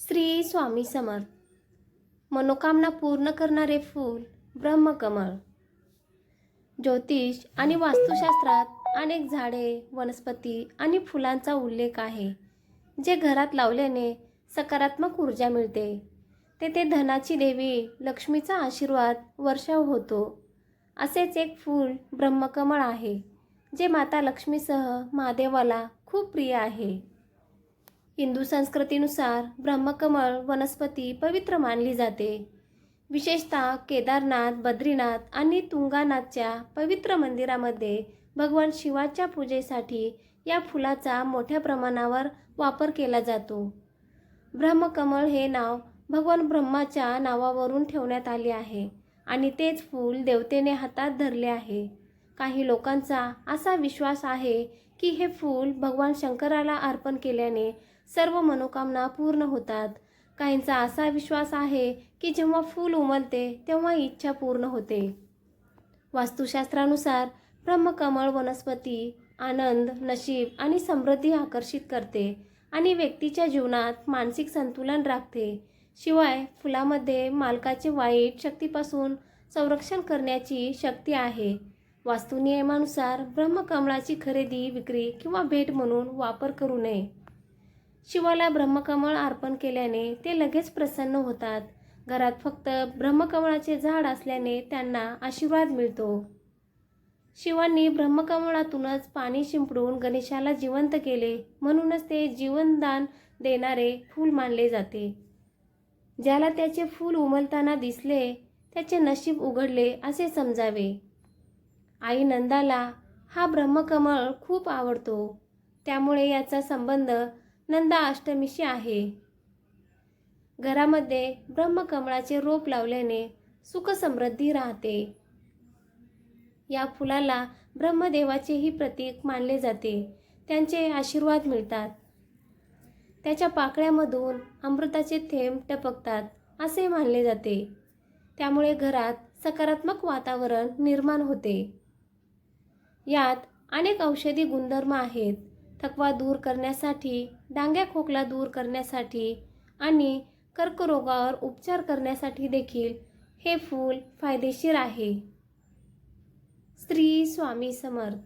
श्री स्वामी समर्थ. मनोकामना पूर्ण करणारे फूल ब्रह्मकमळ. ज्योतिष आणि वास्तुशास्त्रात अनेक झाडे वनस्पती आणि फुलांचा उल्लेख आहे जे घरात लावल्याने सकारात्मक ऊर्जा मिळते. तेथे धनाची देवी लक्ष्मीचा आशीर्वाद वर्षाव होतो. असेच एक फूल ब्रह्मकमळ आहे जे माता लक्ष्मीसह महादेवाला खूप प्रिय आहे. हिंदू संस्कृतीनुसार ब्रह्मकमळ वनस्पती पवित्र मानली जाते. विशेषतः केदारनाथ बद्रीनाथ आणि तुंगानाथच्या पवित्र मंदिरामध्ये भगवान शिवाच्या पूजेसाठी या फुलाचा मोठ्या प्रमाणावर वापर केला जातो. ब्रह्मकमळ हे नाव भगवान ब्रह्माच्या नावावरून ठेवण्यात आले आहे आणि तेच फूल देवतेने हातात धरले आहे. काही लोकांचा असा विश्वास आहे की हे फूल भगवान शंकराला अर्पण केल्याने सर्व मनोकामना पूर्ण होतात. काहींचा असा विश्वास आहे की जेव्हा फूल उमलते तेव्हा इच्छा पूर्ण होते. वास्तुशास्त्रानुसार ब्रह्मकमळ वनस्पती आनंद नशीब आणि समृद्धी आकर्षित करते आणि व्यक्तीच्या जीवनात मानसिक संतुलन राखते. शिवाय फुलामध्ये मालकाचे वाईट शक्तीपासून संरक्षण करण्याची शक्ती आहे. वास्तुनियमानुसार ब्रह्मकमळाची खरेदी विक्री किंवा भेट म्हणून वापर करू नये. शिवाला ब्रह्मकमळ अर्पण केल्याने ते लगेच प्रसन्न होतात. घरात फक्त ब्रह्मकमळाचे झाड असल्याने त्यांना आशीर्वाद मिळतो. शिवांनी ब्रह्मकमळातूनच पाणी शिंपडून गणेशाला जिवंत केले. म्हणूनच ते जीवनदान देणारे फूल मानले जाते. ज्याला त्याचे फूल उमलताना दिसले त्याचे नशीब उघडले असे समजावे. आई नंदाला हा ब्रह्मकमळ खूप आवडतो. त्यामुळे याचा संबंध नंदा अष्टमीशी आहे. घरामध्ये ब्रह्मकमळाचे रोप लावल्याने सुखसमृद्धी राहते. या फुलाला ब्रह्मदेवाचेही प्रतीक मानले जाते. त्यांचे आशीर्वाद मिळतात. त्याच्या पाकळ्यामधून अमृताचे थेंब टपकतात असे मानले जाते. त्यामुळे घरात सकारात्मक वातावरण निर्माण होते. यात अनेक औषधी गुणधर्म आहेत. थकवा दूर करण्यासाठी डांग्या खोकला दूर करण्यासाठी आणि कर्करोगावर उपचार करण्यासाठी देखील हे फूल फायदेशीर आहे. स्त्री स्वामी समर्थ.